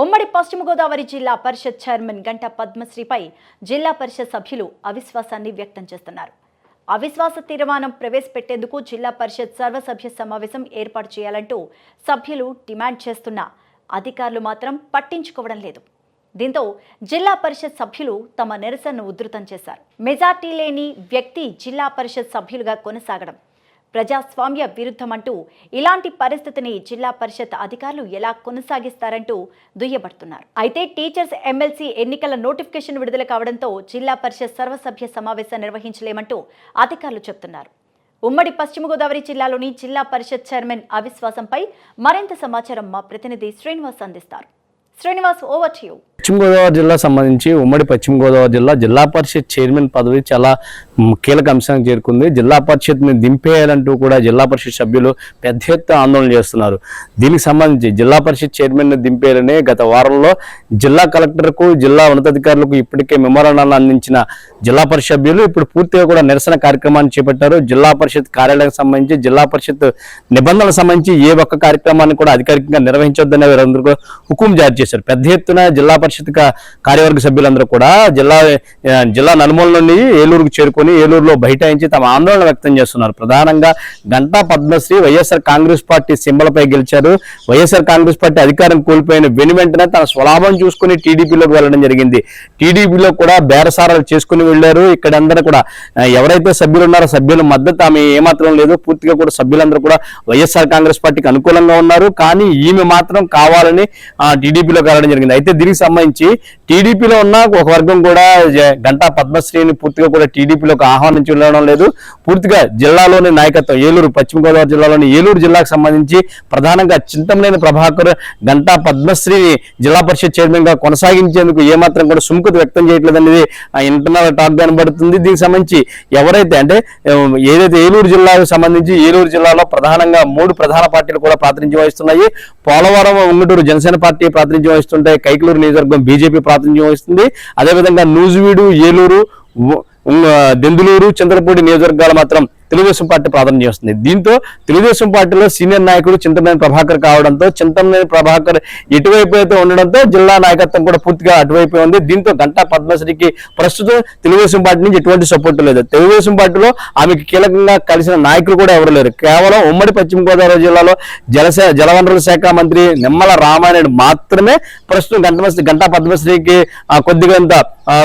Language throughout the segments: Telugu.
ఉమ్మడి పశ్చిమ గోదావరి జిల్లా పరిషత్ చైర్మన్ గంటా పద్మశ్రీపై జిల్లా పరిషత్ సభ్యులు అవిశ్వాసాన్ని వ్యక్తం చేస్తున్నారు. అవిశ్వాస తీర్మానం ప్రవేశపెట్టేందుకు జిల్లా పరిషత్ సర్వసభ్య సమావేశం ఏర్పాటు చేయాలంటూ సభ్యులు డిమాండ్ చేస్తున్నా అధికారులు మాత్రం పట్టించుకోవడం లేదు. దీంతో జిల్లా పరిషత్ సభ్యులు తమ నిరసనను ఉధృతం చేశారు. మెజార్టీ లేని వ్యక్తి జిల్లా పరిషత్ సభ్యులుగా కొనసాగడం ప్రజాస్వామ్య విరుద్ధమంటూ ఇలాంటి పరిస్థితిని జిల్లా పరిషత్ అధికారులు ఎలా కొనసాగిస్తారంటూ దుయ్యబడుతున్నారు. అయితే టీచర్స్ ఎమ్మెల్సీ ఎన్నికల నోటిఫికేషన్ విడుదల కావడంతో జిల్లా పరిషత్ సర్వసభ్య సమావేశం నిర్వహించలేమంటూ అధికారులు చెబుతున్నారు ఉమ్మడి పశ్చిమ గోదావరి జిల్లాలోని జిల్లా పరిషత్ చైర్మన్ అవిశ్వాసంపై మరింత సమాచారం మా ప్రతినిధి శ్రీనివాస్ అందిస్తారు. శ్రీనివాస్ ఓవర్ టు యూ పశ్చిమ గోదావరి జిల్లా సంబంధించి ఉమ్మడి పశ్చిమ గోదావరి జిల్లా జిల్లా పరిషత్ చైర్మన్ పదవి చాలా కీలక అంశానికి చేరుకుంది. జిల్లా పరిషత్ని దింపేయాలంటూ కూడా జిల్లా పరిషత్ సభ్యులు పెద్ద ఎత్తున ఆందోళన చేస్తున్నారు. దీనికి సంబంధించి జిల్లా పరిషత్ చైర్మన్ దింపేయాలని గత వారంలో జిల్లా కలెక్టర్కు జిల్లా ఉన్నతాధికారులకు ఇప్పటికే మెమోరాండాలను అందించిన జిల్లా పరిషత్ సభ్యులు ఇప్పుడు పూర్తిగా కూడా నిరసన కార్యక్రమాన్ని చేపట్టారు. జిల్లా పరిషత్ కార్యాలయానికి సంబంధించి జిల్లా పరిషత్ నిబంధనలకు సంబంధించి ఏ ఒక్క కార్యక్రమాన్ని కూడా అధికారికంగా నిర్వహించొద్దనే వీరందరూ కూడా హుకుం జారీ చేశారు. పెద్ద ఎత్తున జిల్లా పరిషత్ కార్యవర్గ సభ్యులందరూ కూడా జిల్లా జిల్లా నలుమూల నుండి ఏలూరుకు చేరుకొని ఏలూరులో బైఠాయించి తమ ఆందోళన వ్యక్తం చేస్తున్నారు. ప్రధానంగా గంటా పద్మశ్రీ వైఎస్ఆర్ కాంగ్రెస్ పార్టీ సింబలపై గెలిచారు. వైఎస్ఆర్ కాంగ్రెస్ పార్టీ అధికారం కోల్పోయిన వెను వెంటనే తన స్వలాభం చూసుకుని టీడీపీలోకి వెళ్ళడం జరిగింది. టీడీపీలో కూడా బేరసారాలు చేసుకుని వెళ్ళారు. ఇక్కడ అందరూ కూడా ఎవరైతే సభ్యులు ఉన్నారో సభ్యుల మద్దతు ఆమె ఏమాత్రం లేదు. పూర్తిగా కూడా సభ్యులందరూ కూడా వైఎస్ఆర్ కాంగ్రెస్ పార్టీకి అనుకూలంగా ఉన్నారు. కానీ ఈమె మాత్రం కావాలని టీడీపీలోకి వెళ్ళడం జరిగింది. అయితే దీనికి సంబంధించి టీడీపీలో ఉన్న ఒక వర్గం కూడా గంటా పద్మశ్రీని పూర్తిగా కూడా టీడీపీలోకి ఆహ్వానించి ఉండడం లేదు. పూర్తిగా జిల్లాలోని నాయకత్వం ఏలూరు పశ్చిమ గోదావరి జిల్లాలోని ఏలూరు జిల్లాకు సంబంధించి ప్రధానంగా చింతమనేని ప్రభాకర్ గంటా పద్మశ్రీని జిల్లా పరిషత్ చైర్మన్గా కొనసాగించేందుకు ఏమాత్రం కూడా సుముఖత వ్యక్తం చేయట్లేదు అనేది ఇంటర్నల్ టాక్ కనబడుతుంది. దీనికి సంబంధించి ఎవరైతే అంటే ఏదైతే ఏలూరు జిల్లాకు సంబంధించి ఏలూరు జిల్లాలో ప్రధానంగా మూడు ప్రధాన పార్టీలు కూడా ప్రాతినిధ్యం వహిస్తున్నాయి. పోలవరం ఉంగుటూరు జనసేన పార్టీ ప్రాతినిధ్యం వహిస్తుంటే కైకలూరు నియోజకవర్గం బీజేపీ ప్రాతినిధ్యం వహిస్తుంది. అదేవిధంగా నూజివీడు ఏలూరు దెందులూరు చంద్రపూడి నియోజకవర్గాలు మాత్రం తెలుగుదేశం పార్టీ ప్రాధాన్యం చేస్తుంది. దీంతో తెలుగుదేశం పార్టీలో సీనియర్ నాయకుడు చింతమనేని ప్రభాకర్ కావడంతో చింతమనేని ప్రభాకర్ ఎటువైపు అయితే ఉండడంతో జిల్లా నాయకత్వం కూడా పూర్తిగా అటువైపు ఉంది. దీంతో గంటా పద్మశ్రీకి ప్రస్తుతం తెలుగుదేశం పార్టీ నుంచి ఎటువంటి సపోర్ట్ లేదు. తెలుగుదేశం పార్టీలో ఆమెకి కీలకంగా కలిసిన నాయకులు కూడా ఎవరు లేరు. కేవలం ఉమ్మడి పశ్చిమ గోదావరి జిల్లాలో జలశా జలవనరుల శాఖ మంత్రి నిమ్మల రామానాయుడు మాత్రమే ప్రస్తుతం గంట గంటా పద్మశ్రీకి కొద్దిగా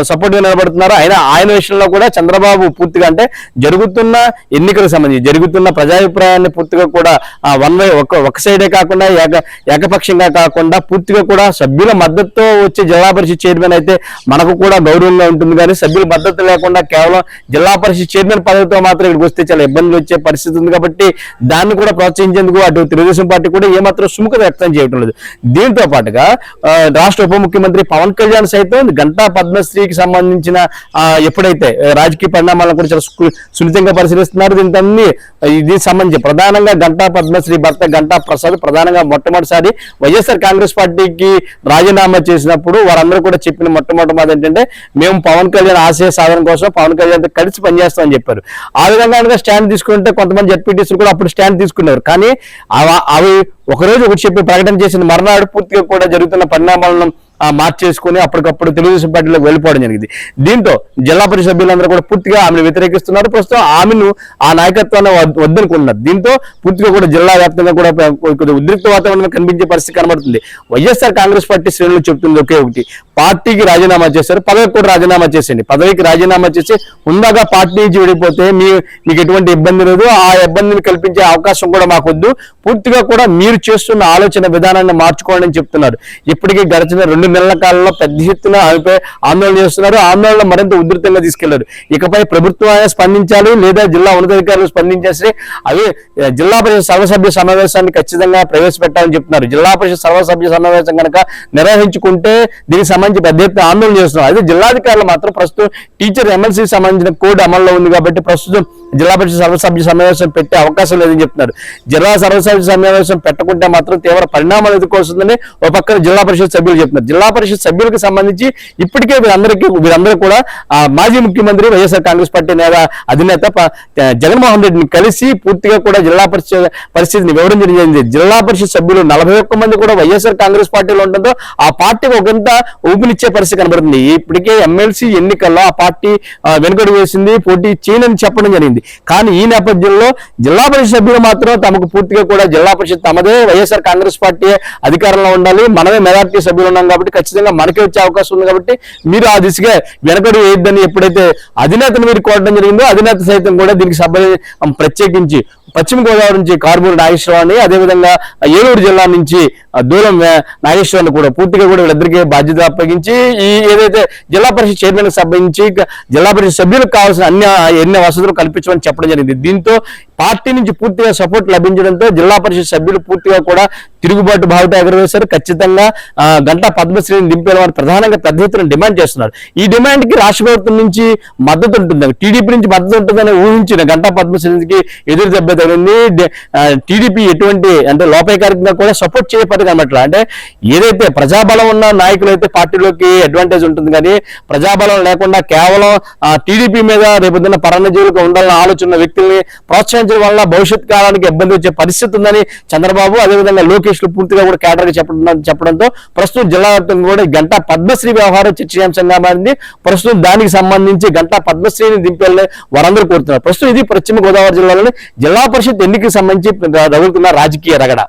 సపోర్ట్గా నిలబడుతున్నారు. అయినా ఆయన విషయంలో కూడా చంద్రబాబు పూర్తిగా అంటే జరుగుతున్న ఎన్నికలకు సంబంధించి జరుగుతున్న ప్రజాభిప్రాయాన్ని పూర్తిగా కూడా వన్ వై ఒక ఒక సైడే కాకుండా ఏక ఏకపక్షంగా కాకుండా పూర్తిగా కూడా సభ్యుల మద్దతుతో వచ్చే జిల్లా పరిషత్ చైర్మన్ అయితే మనకు కూడా గౌరవంగా ఉంటుంది. కానీ సభ్యుల మద్దతు లేకుండా కేవలం జిల్లా పరిషత్ చైర్మన్ పదవితో మాత్రం ఇక్కడికి వస్తే చాలా ఇబ్బందులు వచ్చే పరిస్థితి ఉంది. కాబట్టి దాన్ని కూడా ప్రోత్సహించేందుకు అటు తెలుగుదేశం పార్టీ కూడా ఏమాత్రం సుముఖత వ్యక్తం చేయటం లేదు. దీంతో పాటుగా రాష్ట్ర ఉప ముఖ్యమంత్రి పవన్ కళ్యాణ్ సైతం గంటా పద్మశ్రీకి సంబంధించిన ఎప్పుడైతే రాజకీయ పరిణామాలను కూడా చాలా సు- సున్నితంగా పరిశీలిస్తున్నారు చేస్తున్నారు అన్ని ఇది సంబంధించి ప్రధానంగా గంటా పద్మశ్రీ భర్త గంటా ప్రసాద్ ప్రధానంగా మొట్టమొదటిసారి వైఎస్ఆర్ కాంగ్రెస్ పార్టీకి రాజీనామా చేసినప్పుడు వారందరూ కూడా చెప్పిన మొట్టమొదటి మాట ఏంటంటే మేము పవన్ కళ్యాణ్ ఆశయ సాధన కోసం పవన్ కళ్యాణ్ కలిసి పనిచేస్తామని చెప్పారు. ఆ విధంగా కనుక స్టాండ్ తీసుకుంటే కొంతమంది జడ్పీటీసీలు కూడా అప్పుడు స్టాండ్ తీసుకున్నారు. కానీ అవి ఒకరోజు ఒకటి చెప్పి ప్రకటన చేసిన మర్నాడు పూర్తిగా కూడా జరుగుతున్న పరిణామాలను మార్చేసుకుని అప్పటికప్పుడు తెలుగుదేశం పార్టీలోకి వెళ్ళిపోవడం జరిగింది. దీంతో జిల్లా పరిషత్ సభ్యులందరూ కూడా పూర్తిగా ఆమెను వ్యతిరేకిస్తున్నారు. ప్రస్తుతం ఆమెను ఆ నాయకత్వాన్ని వద్దనుకుంటున్నారు. దీంతో పూర్తిగా కూడా జిల్లా వ్యాప్తంగా కూడా కొద్దిగా ఉద్రిక్త వాతావరణం కనిపించే పరిస్థితి కనబడుతుంది. వైఎస్ఆర్ కాంగ్రెస్ పార్టీ శ్రేణులు చెబుతుంది ఒకే ఒకటి. పార్టీకి రాజీనామా చేశారు పదవికి కూడా రాజీనామా చేసేయండి. పదవికి రాజీనామా చేసి ఉందాగా పార్టీ నుంచి విడిపోతే మీ మీకు ఎటువంటి ఇబ్బంది లేదు. ఆ ఇబ్బందిని కల్పించే అవకాశం కూడా మాకొద్దు. పూర్తిగా కూడా మీరు చేస్తున్న ఆలోచన విధానాన్ని మార్చుకోండి అని చెప్తున్నారు. ఇప్పటికీ గడిచిన రెండు నెలల కాలంలో పెద్ద ఎత్తున ఆమెపై ఆందోళన చేస్తున్నారు. ఆందోళన మరింత ఉధృతంగా తీసుకెళ్ళారు. ఇకపై ప్రభుత్వం స్పందించాలి లేదా జిల్లా ఉన్నతాధికారులు స్పందించేసి అవి జిల్లా పరిషత్ సర్వసభ్య సమావేశాన్ని ఖచ్చితంగా ప్రవేశపెట్టాలని చెప్తున్నారు. జిల్లా పరిషత్ సర్వసభ్య సమావేశం కనుక నిర్వహించుకుంటే దీనికి సంబంధించి పెద్ద ఎత్తున ఆందోళన చేస్తున్నారు. అదే జిల్లాధికారులు మాత్రం ప్రస్తుతం టీచర్ ఎమ్మెల్సీ సంబంధించిన కోడ్ అమల్లో ఉంది కాబట్టి ప్రస్తుతం జిల్లా పరిషత్ సర్వసభ్య సమావేశం పెట్టే అవకాశం లేదని చెప్తున్నారు. జిల్లా సర్వసభ్య సమావేశం పెట్టకుంటే మాత్రం తీవ్ర పరిణామాలు ఎదుర్కొస్తుందని ఒక పక్కన జిల్లా పరిషత్ సభ్యులు చెప్తున్నారు. జిల్లా పరిషత్ సభ్యులకు సంబంధించి ఇప్పటికే వీరందరికీ వీరందరూ కూడా ఆ, మాజీ ముఖ్యమంత్రి వైఎస్ఆర్ కాంగ్రెస్ పార్టీ నేత అధినేత జగన్మోహన్ రెడ్డిని కలిసి పూర్తిగా కూడా జిల్లా పరిషత్ పరిస్థితిని వివరించడం జరిగింది. జిల్లా పరిషత్ సభ్యులు నలభై ఒక్క మంది కూడా వైఎస్ఆర్ కాంగ్రెస్ పార్టీలో ఉండడంతో ఆ పార్టీకి ఒకంత ఊపినిచ్చే పరిస్థితి కనబడుతుంది. ఇప్పటికే ఎమ్మెల్సీ ఎన్నికల్లో ఆ పార్టీ వెనుకడు వేసింది పోటీ చేయనని చెప్పడం జరిగింది. కానీ ఈ నేపథ్యంలో జిల్లా పరిషత్ సభ్యులు మాత్రం తమకు పూర్తిగా కూడా జిల్లా పరిషత్ తమదే వైఎస్ఆర్ కాంగ్రెస్ పార్టీ అధికారంలో ఉండాలి. మనమే మెజార్టీ సభ్యులు ఉన్నాం కాబట్టి ఖచ్చితంగా మనకే వచ్చే అవకాశం ఉంది కాబట్టి మీరు ఆ దిశగా వెనకడు వేయొద్దని ఎప్పుడైతే అధినేతను మీరు కోరడం జరిగిందో అధినేత సైతం కూడా దీనికి సభ ప్రత్యేకించి పశ్చిమ గోదావరి నుంచి కార్మూరి నాగేశ్వరరావుని అదేవిధంగా ఏలూరు జిల్లా నుంచి దూరం వే- నాగేశ్వరరావుని కూడా పూర్తిగా కూడా వీళ్ళిద్దరికీ బాధ్యత అప్పగించి ఈ ఏదైతే జిల్లా పరిషత్ చైర్మన్ సంబంధించి జిల్లా పరిషత్ సభ్యులకు కావాల్సిన అన్ని ఎన్ని వసతులు కల్పించమని చెప్పడం జరిగింది. దీంతో పార్టీ నుంచి పూర్తిగా సపోర్ట్ లభించడంతో జిల్లా పరిషత్ సభ్యులు పూర్తిగా కూడా తిరుగుబాటు బావుట ఎగరవేశారు. ఖచ్చితంగా ఆ, గంటా పద్మశ్రేణి దింపేయాలని ప్రధానంగా పెద్ద ఎత్తున డిమాండ్ చేస్తున్నారు. ఈ డిమాండ్కి రాష్ట్ర ప్రభుత్వం నుంచి మద్దతు ఉంటుంది. టీడీపీ నుంచి మద్దతు ఉంటుందని ఊహించిన గంటా పద్మశ్రీకి ఎదురు దెబ్బ తగిలింది. టీడీపీ ఎటువంటి అంటే లోపేకారికంగా కూడా సపోర్ట్ చేయబట్టి అనమాట అంటే ఏదైతే ప్రజాబలం ఉన్న నాయకులు అయితే పార్టీలోకి అడ్వాంటేజ్ ఉంటుంది కానీ ప్రజాబలం లేకుండా కేవలం టీడీపీ మీద రేపొద్దున పరణజీవులకు ఉండాలన్న ఆలోచన వ్యక్తుల్ని ప్రోత్సహించ ప్రోత్సహించడం వల్ల భవిష్యత్ కాలానికి ఇబ్బంది వచ్చే పరిస్థితి ఉందని చంద్రబాబు అదేవిధంగా లోకేష్లు పూర్తిగా కూడా కేటర్గా చెప్పడం చెప్పడంతో ప్రస్తుతం జిల్లా వ్యాప్తంగా కూడా గంటా పద్మశ్రీ వ్యవహారం చర్చనీయాంశంగా మారింది. ప్రస్తుతం దానికి సంబంధించి గంటా పద్మశ్రీని దింపాలని వారందరూ కోరుతున్నారు. ప్రస్తుతం ఇది పశ్చిమ గోదావరి జిల్లాలోని జిల్లా పరిషత్ ఎన్నికకి సంబంధించి రగులుతున్న రాజకీయ రగడ.